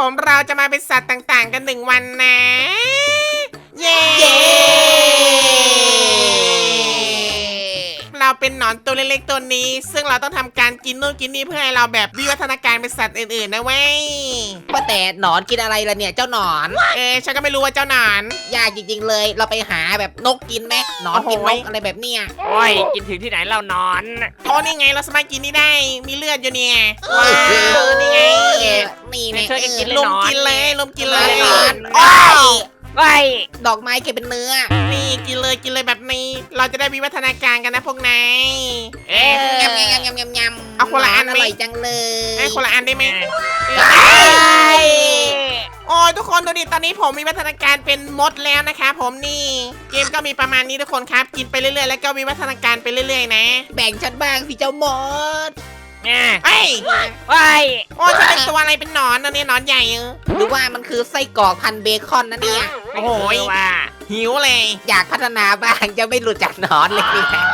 ผมเราจะมาเป็นสัตว์ต่างๆ กันหนึ่งวันนะ เย้ เย้เราเป็นหนอนตัวเล็กๆตัวนี้ ซึ่งเราต้องทำการกินนู่นกินนี่เพื่อให้เราแบบวิวัฒนาการเป็นสัตว์อื่นๆนะเว้ยว่าแต่หนอนกินอะไรล่ะเนี่ยเจ้าหนอน เออฉันก็ไม่รู้ว่าเจ้าหนอนยากจริงๆเลย เราไปหาแบบนกกินไหมหนอนกินโอ้นโหกอะไรแบบเนี้ยโอ้ยกินถึงที่ไหนเล่านอนโอ้นี่ไงเราสามารถกินนี่ได้มีเลือดอยู่เนี่ยเอว้าอวนี่ไงนี่ไงช่วยกันกินลุมกินเลยลุมกินเลยหนอนโอ้อ้ายวไว้ย ดอกไม้เก็บเป็นเนื้อ นี่กินเลยกินเลยแบบนี้ เราจะได้วิวัฒนาการกันนะพวกนายเอ๊ะยำยำยำยำยำเอาคนละอันไหม อร่อยจังเลยไอ้คนละอันได้ไหมเอ้ยโอ้ยทุกคนดูดิตอนนี้ผมมีวิวัฒนาการเป็นมดแล้วนะคะ ผมนี่เกมก็มีประมาณนี้ทุกคนครับ กินไปเรื่อยๆ แล้วก็วิวัฒนาการไปเรื่อยๆ นะ แบ่งฉันบ้างสิเจ้าหมด เนี่ยเอ้ยไว้ยโอ้ยจะเป็นตัวอะไรเป็นหนอนนะเนี่ยหนอนใหญ่เออหรือว่ามันคือไส้กรอกพันเบคอนนะเนี่ย โอ้โหคือว่าหิวเลย อยากพัฒนาบ้างจะไม่หลุดจากหนอนเลยเนี่ย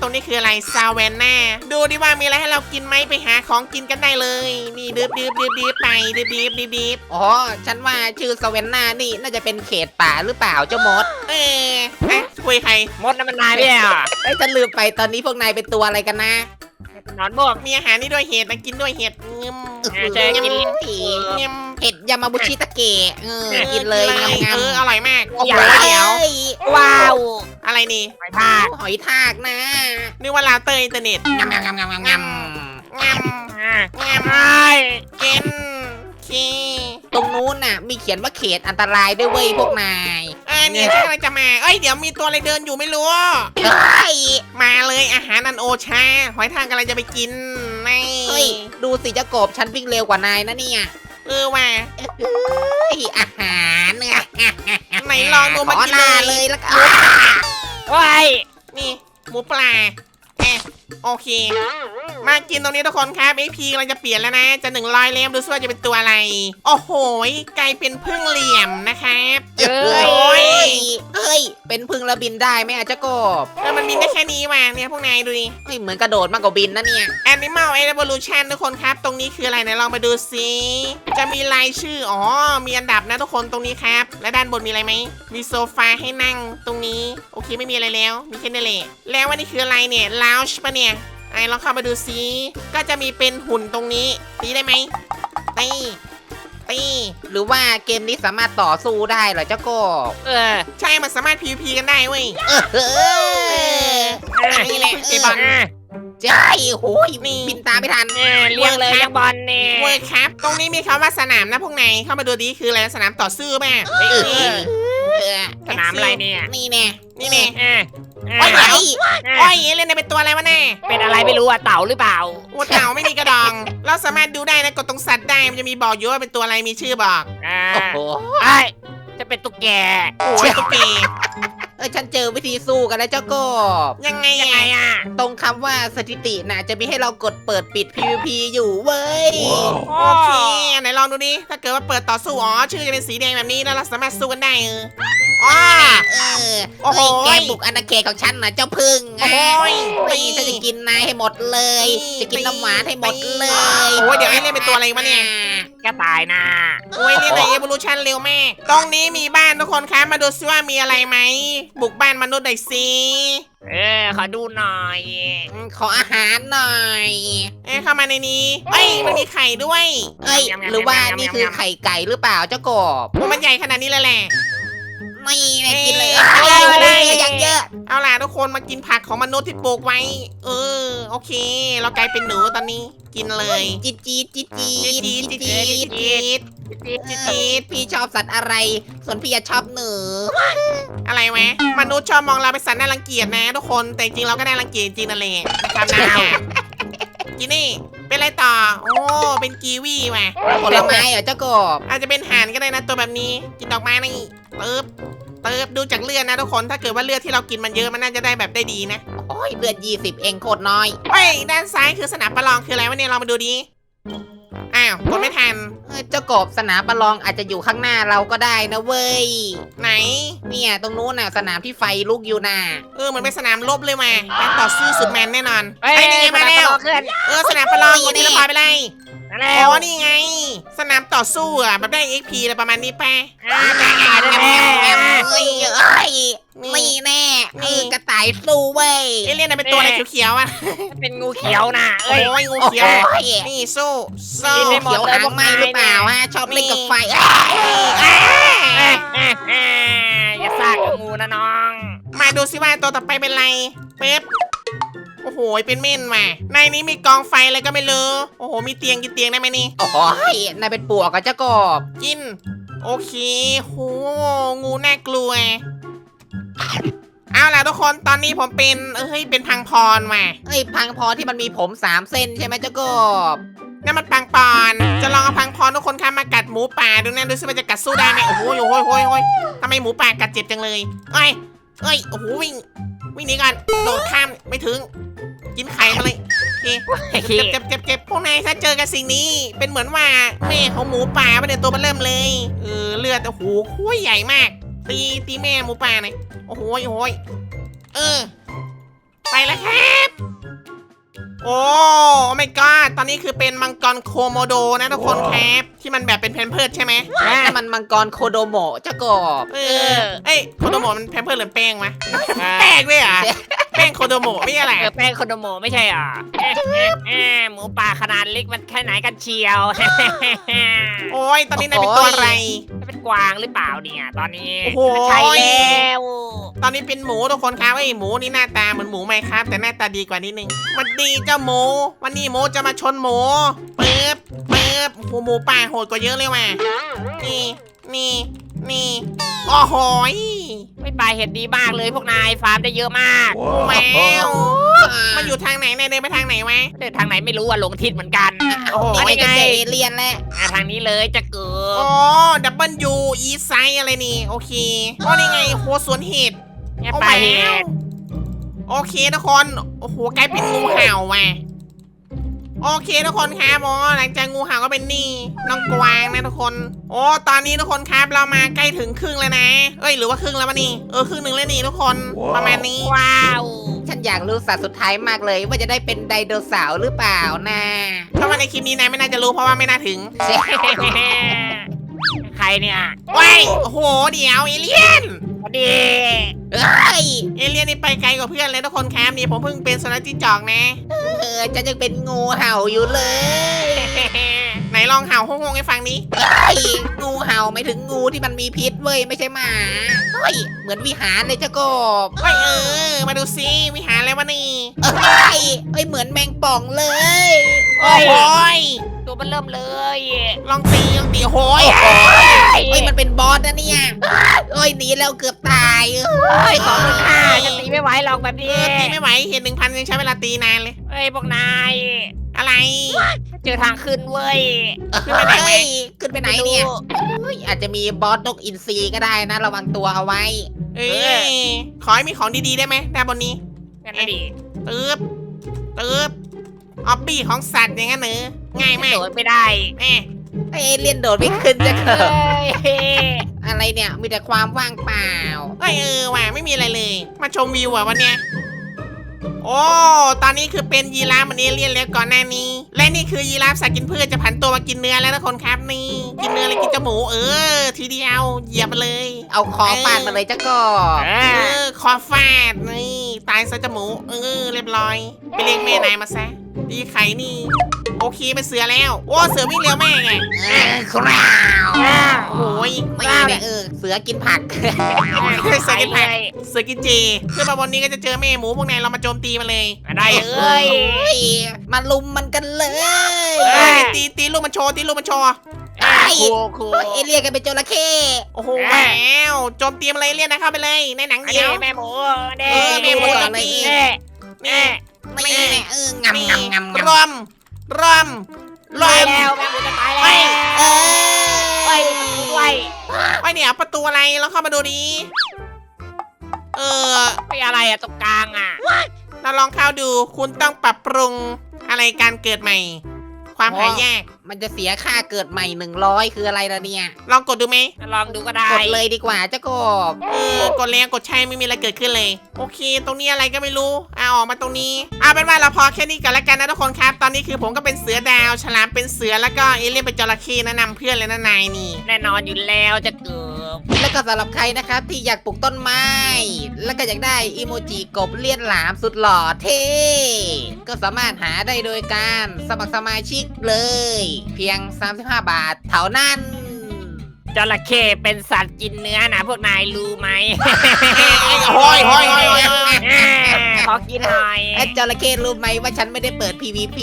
ตรงนี้คืออะไรซาเวนน่าดูดิว่ามีอะไรให้เรากินไหมไปหาของกินกันได้เลย นี่ดืบดืบดืบดืบไปดืบดืบดืบดืบอ๋อฉันว่าชื่อสเวนนานี่น่าจะเป็นเขตป่าหรือเปล่าเจ้ามด เออเอ๊ะคุยใครมดน้ำมันนายเนี่ย ไอ้ยฉันลืมไปตอนนี้พวกนายเป็นตัวอะไรกันนะ นอนบวกมีอาหารนี่ด้วยเห็ดนะกินด้วยเห็ดงึมเออเจ๊กินงึมเห็ดยามาบุชิตะเกะเออกินเลยงามงามเอออร่อยมากโอ้โหเดี๋ยวว้าว อะไรนี่ไปพลาดหอยทากนะนึกว่าลาวเตอร์อินเทอร์เน็ตงามงามงามงามงามงามงามอะงามไอ้ย เกนคีตรงนู้นน่ะ มีเขียนว่าเขตอันตรายด้วยเว้ยพวกนายเออเนี่ยฉันกำลังจะมา เอ้ย เดี๋ยวมีตัวอะไรเดินอยู่ไม่รู้ เฮ้ยมาเลยอาหารอันโอชา หอยทากกำลังจะไปกินในเฮ้ยดูสิเจ้ากบฉันวิ่งเร็วกว่านายนะเนี่ยเออว่ะเฮ้ยอาหารเนี่ยไหนลองดูขมาอกินหน้าเลเลยยแล้วกันไว้ยนี่ หมูปลาแอะ โอเค มากินตรงนี้ทุกคนครับไอพีกำลังจะเปลี่ยนแล้วนะ จะหนึ่งร้อยเล่มดูซิว่าจะเป็นตัวอะไร โอ้โหกลายเป็นพึ่งเหลี่ยมนะครับเอ้เฮ้ยยเฮ้ย เป็นพึ่งแล้วบินได้ไหมอาเจ้ากบเออมันมีได้แค่นี้ว่ะเนี่ยพวกนายดูดิเฮ้ยเหมือนกระโดดมากกว่าบินนะเนี่ย Animal Evolution ทุกคนครับ ตรงนี้คืออะไรไหนลองมาดูซิจะมีรายชื่ออ๋อมีอันดับนะทุกคนตรงนี้ครับ และด้านบนมีอะไรไหมมีโซฟาให้นั่งตรงนี้ โอเคไม่มีอะไรแล้วมีแค่นี้แหละแล้วว่านี่คืออะไรเนี่ย Lounge ปะเนี่ย ไอ้ลองเข้ามาดูซิก็จะมีเป็นหุ่นตรงนี้ตีได้ไหมตีตีหรือว่าเกมนี้สามารถต่อสู้ได้เหรอเจ้ากบเออ ใช่มันสามารถ PVP กันได้เว้ยเออนี่แหละไอ้บอลอะใช่โอ้ยนี่บินตามไม่ทันเนี่ยเรียกเลยยังบอลเนี่ยเว้ยครับ ตรงนี้มีคำว่าสนามนะพวกนายเข้ามาดูดิคืออะไรสนามต่อสู้ป่ะเออนี่เออ สนามอะไรเนี่ย นี่แน่นี่นี่อะโอ้อะยเดี๋ยวโอ้ยเล่นเป็นตัวอะไรวะแน่เป็นอะไรไม่รู้อะเต่าหรือเปล่าวัวเต่าไม่มีกระดอง เราสามารถดูได้นะกดตรงสัตว์ได้มันจะมีบอกอยู่ว่าเป็นตัวอะไรมีชื่อบอกอ่าโอ้โหไอ้ยจะเป็นตุ๊กแกโอ้ยตุ๊กแก เออฉันเจอวิธีสู้กันแล้วเจ้ากบ ยังไงยังไงไงอะตรงคำว่าสถิติน่ะจะมีให้เรากดเปิดปิด PVP อยู่เว้ย โอเคไหนลองดูดิถ้าเกิดว่าเปิดต่อสู้อ๋อชื่อจะเป็นสีแดงแบบนี้แล้วเราสามารถสู้กันได้เอออ๋อเออโอ้โห เฮ้ยแกบุกอาณาเขตของฉันนะเจ้าพึ่งโอ้ยนี่ฉันจะกินนายให้หมดเลยนี่จะกินน้ำหวานให้หมดเลยโอ้ยเดี๋ยวไอ้เล่นเป็นตัวอะไรวะเนี่ยกระต่ายนะโอ้ยนี่เลย evolution เร็วมากตรงนี้มีบ้านทุกคนครับมาดูซิว่ามีอะไรไหม บุกบ้านมนุษย์หน่อยสิเออ ขอดูหน่อย อืมขออาหารหน่อยเอ้ยเข้ามาในนี้เอ้ยมันมีไข่ด้วย เอ้ย หรือว่านี่คือไข่ไก่หรือเปล่าเจ้ากบโอ้มันใหญ่ขนาดนี้เลยแหละ ไม่เลยกินเลยเอ้ยเอ้ยเอ้ยังเยอะเอาล่ะทุกคนมากินผักของมนุษย์ที่ปลูกไว้ เออ โอเค เรากลายเป็นหนูตอนนี้ กินเลยจี๊ดจี๊ดจี๊ดจี๊ดจี๊ดจี๊ดจี๊ดจี๊ดจี๊ดจีดพี่ชอบสัตว์อะไร ส่วนพี่จะชอบหนูอะไรวะมนุษย์ชอบมองเราเป็นสัตว์น่ารังเกียจนะ ทุกคนแต่จริงเราก็น่ารังเกียจจริงนั่นแหละนะครับนะกินนี่ เป็นอะไรต่อ โอ้เป็นกีวีว่ะผลไม้เหรอเจ้ากบอาจจะเป็นห่านก็ได้นะตัวแบบนี้ กินดอกไม้นี่เติบเติบดูจากเลือดนะทุกคนถ้าเกิดว่าเลือดที่เรากินมันเยอะมันน่าจะได้แบบได้ดีนะ โอ้ยเลือดยี่สิบเองโคตรน้อย เฮ้ยด้านซ้ายคือสนามประลองคืออะไรวะเนี่ยเรามาดูดิ อ้าวกดไม่ทันเออเจ้ากบสนามประลองอาจจะอยู่ข้างหน้าเราก็ได้นะเว้ย ไหน เนี่ยตรงนู้นน่ะสนามที่ไฟลุกอยู่น่ะเออเหมือนเป็นสนามรบเลยว่ะการต่อสู้สุดแมนแน่นอนเอ้ยไอ้ยนี่ไงมาแล้วเคลื่อนเออสนามประลองวันนี้เราพาไปเลยนั่นอ๋แล้วอนี่ไงสนาม ต่อสู้อะแบบได้ XP อะไรประมาณนี้แปะอ่าได้แน่ไม่เอ้ยไม่แน่เออกระต่ายสู้เว้ยเอเลี่ยนนะเป็นตัวอะไรเขียวๆอะเป็นงูเขียวนะโอ้เอ้ยงูเขียวนี่สู้สู้เขียวหางไหมหรือเปล่าฮะชอบเล่นกับไฟอย่าซากกับงูนะน้อง มาดูสิว่าตัวต่อไปเป็นไรเป๊บ โอ้โห เป็นเม่นมาในนี้มีกองไฟอะไรก็ไม่รู้ โอ้โห มีเตียงกินเตียงได้ไหมนี่ โอ้ยนายเป็นปวกกับเจ้ากบกิน โอเคโหงูน่ากลัว เอาล่ะทุกคน ตอนนี้ผมเป็น เอ้ย เป็นพังพรมาเอ้ยพังพอที่มันมีผมสามเส้นใช่ไหมเจ้ากบนั่นมันพังปอน จะลองเอาพังพรทุกคนข้ามมากัดหมูป่าดูนะดูสิมันจะกัดสู้ได้ไหมโอ้โหโอ้โหโอ้โหโอ้โหทำไมหมูป่ากัดเจ็บจังเลยเอ้ยเอ้ย โอ้โหวิ่ง วิ่งหนีกันโดดข้ามไม่ถึง กินไข่มาเลยโอเคเจ็บเจ็บเจ็บเจ็บพวกนายถ้าเจอกับสิ่งนี้ เป็นเหมือนว่าแม่ของหมูป่าไม่ได้ตัวมันเริ่มเลยเออเลือดโอ้โหโคตรใหญ่มาก ตีตีแม่หมูป่าหน่อยโอ้โหโอ้โหเออ ไปแล้วครับ โอ้ไม่ก็ตอนนี้คือเป็นมังกรโคโมโดนะทุกคนครับที่มันแบบเป็นแพนเพิร์ดใช่ไหมอะนั่นมันมังกรโคโดโมะเจ้ากบเออเอ้ยโคโดโมะมันแพนเพิร์ดหรือแป้งวะแป้งด้วยเหรอะแป้งโคโดโมะไม่ใช่แหละเออแป้งโคโดโมะไม่ใช่เหรอเอ๊ะเอ๊ะเอ๊ะหมูป่าขนาดเล็กมันแค่ไหนกันเชียว โอ้ยตอนนี้นายเป็นตัวอะไรจะเป็น กวางหรือเปล่าเนี่ย ตอนนี้โอ้โหใช่แล้วตอนนี้เป็นหมูทุกคนครับไอ้ยหมูนี่หน้าตาเหมือนหมูไหมครับ แต่หน้าตาดีกว่านิดนึงสวันดีเจ้าหมู วันนี้หมูจะมาชนหมูเปิบเปิบโอ้โหหมูป่าโหดกว่าเยอะเลยว่ะนี่นี่นี่โอ้โหยไม่ปลายเห็ดดีมากเลยพวกนายฟาร์มได้เยอะมากแมวมันอยู่ทางไหนนายเดินไปทางไหนวะเดินทางไหนไม่รู้อะหลงทิศเหมือนกัน โอ้โหนี่อันไงนี้จะไงเจอเอเลียนแล้วอะทางนี้เลยจะเกิโอ้ดดับเบิลยูอีไซอะไรนี่ โอเคโอ้นี่ไงโหสวนเห็ดเนี่ยโอ้ปลายเห็แมวดโอเคทุกคน โอ้โหกลายเป็นงูเห่าว่ะโอเคทุกคนครับอ๋อหลังจากงูเห่าก็เป็นนี่น้องกวางนะทุกคน โอ้ตอนนี้ทุกคนครับเรามาใกล้ถึงครึ่งแล้วนะ เอ้ยหรือว่าครึ่งแล้ววะนี่ เออครึ่งหนึ่งแล้วนี่ทุกคน ประมาณนี้ ว้าว ฉันอยากรู้สัตว์สุดท้ายมากเลย ว่าจะได้เป็นไดโนเสาร์หรือเปล่านะถ้าว่าในคลิปนี้นายไม่น่าจะรู้เพราะว่าไม่น่าถึง ใครเนี่ยว้ายโอ้โหเดี๋ยวเอเลี่ยนสวัสดีเอ้ยเอเลี่ยนนี่ไปไกลกว่าเพื่อนเลยทุกคนครับนี่ผมเพิ่งเป็นสนัขจิ้งจอกนะ เออฉันยังเป็นงูเห่าอยู่เลย ไหนลองเห่าห้องๆให้ฟังนี้เอ้ยงูเห่าไม่ถึงงูที่มันมีพิษเว้ยไม่ใช่หมาเฮ้ยเหมือนวิหารเลยเจ้ากบเฮ้ยเออ มาดูซิวิหารอะไรวะนี่เอ้ยเอ้ยเหมือนแมงป่องเลย โอ้โหย ตัวมันเริ่มเลยลองตีลองตีโอ้โหยเอ้ยมันเป็นบอสนะเนี่ยเอ้ยหนีแล้วเกือบตายเฮ้ยของมึงค่ะฉันตีไม่ไหวหรอกแบบเอนี้อตีไม่ไหวเห็นหนึ่งพันยังใช้เวลาตีนานเลยเฮ้ยพวกนายอะไรเจอทางขึ้นเว้ย ขึ้นไปไหนไหมเฮ้ยขึ้นไปไหนเนี่ยม่รู้เฮ้ยอาจจะมีบอสนกอินทรีก็ได้นะ ระวังตัวเอาไว้ เอ้ยขอให้มีของดีๆได้ไหมด้านบนนี้งั้นนะดิตึ๊บตึ๊บ ออบบี้ของสัตว์อย่างนั้นเหรอง่ายมากโดดไม่ได้แม่เอเลียนโดดไม่ขึ้นจะเกิดเฮ้ยอะไรเนี่ยมีแต่ความว่างเปล่าเอ้ยเออว่ะไม่มีอะไรเลย มาชมวิวอะวันเนี้ยโอ้ ตอนนี้คือเป็นยีราฟเหมันเอเลี่ยนแล้วก่อนหน้านี้ และนี่คือยีราฟสัตว์กินพืชจะผันตัวมากินเนื้อแล้วนะคนครับนี่ เนื้อเลยกินจมูกเออ ทีเดียวเหยียบมาเลย เอาคอฟาดมาเลยเจ้ากบเอเอออคอฟาดนี่ตายซะจมูกเออเรียบร้อย ไปเรียกแม่นายมาซะดีไข่นี่ โอเคเป็นเสือแล้ว โอ้เสือวิ่งเร็วแม่ไงเออคราวโอ้ยไม่เนี่ยเออเสือกินผัก เสือกินผักเลยเสือกินเจขึ้นมาบนนี้ก็จะเจอแม่หมูพวกนายเรามาโจมตีมันเลยได้เอ้ยเฮ้ยมาลุมมันกันเลยเอ้ยตีตีลูกมันโชว์ตีลูกมันโชว์ ไอ้ครูครูเฮ้ยเอเลียนกันเป็นจระเข้โอ้โหแหววโจมตีมันเลยเรียกนะเข้าไปเลยในหนังอันเดีนี้ยวแม่หมูเด้เออแม่หมูเด้ตีเด้เด้ไม่เนี่ยเอองำงำงำรงำวมรวมรวตายมแล้วแม่หมูจะตายแล้วเอเฮ้ยอด้วยไอ้เนี่ยประตูอะไรเราเข้ามาดูดีเออไม่อะไรอะตรงกลางอะเราลองเข้าดูคุณต้องปรับปรุงอะไรการเกิดใหม่ ความหายาก มันจะเสียค่าเกิดใหม่หนึ่งร้อยคืออะไรล่ะเนี่ย ลองกดดูไหมลองดูก็ได้กดเลยดีกว่าเจ้ากบ เออกดแล้วกดใช่ไม่มีอะไรเกิดขึ้นเลย โอเค ตรงนี้อะไรก็ไม่รู้อะออกมาตรงนี้เอาเป็นว่าเราพอแค่นี้กันแล้วกันนะทุกคนครับ ตอนนี้คือผมก็เป็นเสือดาว ฉลามเป็นเสือแล้วก็เอเลี่ยนเป็นจระเข้แนะนำเพื่อนเลยนะนายนี่ แน่นอนอยู่แล้วจะเกือบ แล้วก็สำหรับใครนะครับที่อยากปลูกต้นไม้ แล้วก็อยากได้อีโมจิกบเลียนหลามสุดหล่อเท่ก็สามารถหาได้โดยการสมัครสมาชิกเลย เพียง 35 บาทเท่านั้นจระเข้เป็นสัตว์กินเนื้อนะพวกนายรู้ไหมโอ้ยโอ้ยโอ้ยโอ้ยโอ้ยแม่ขอกินหน่อยไอ้จระเข้รู้ไหมว่าฉันไม่ได้เปิด PVP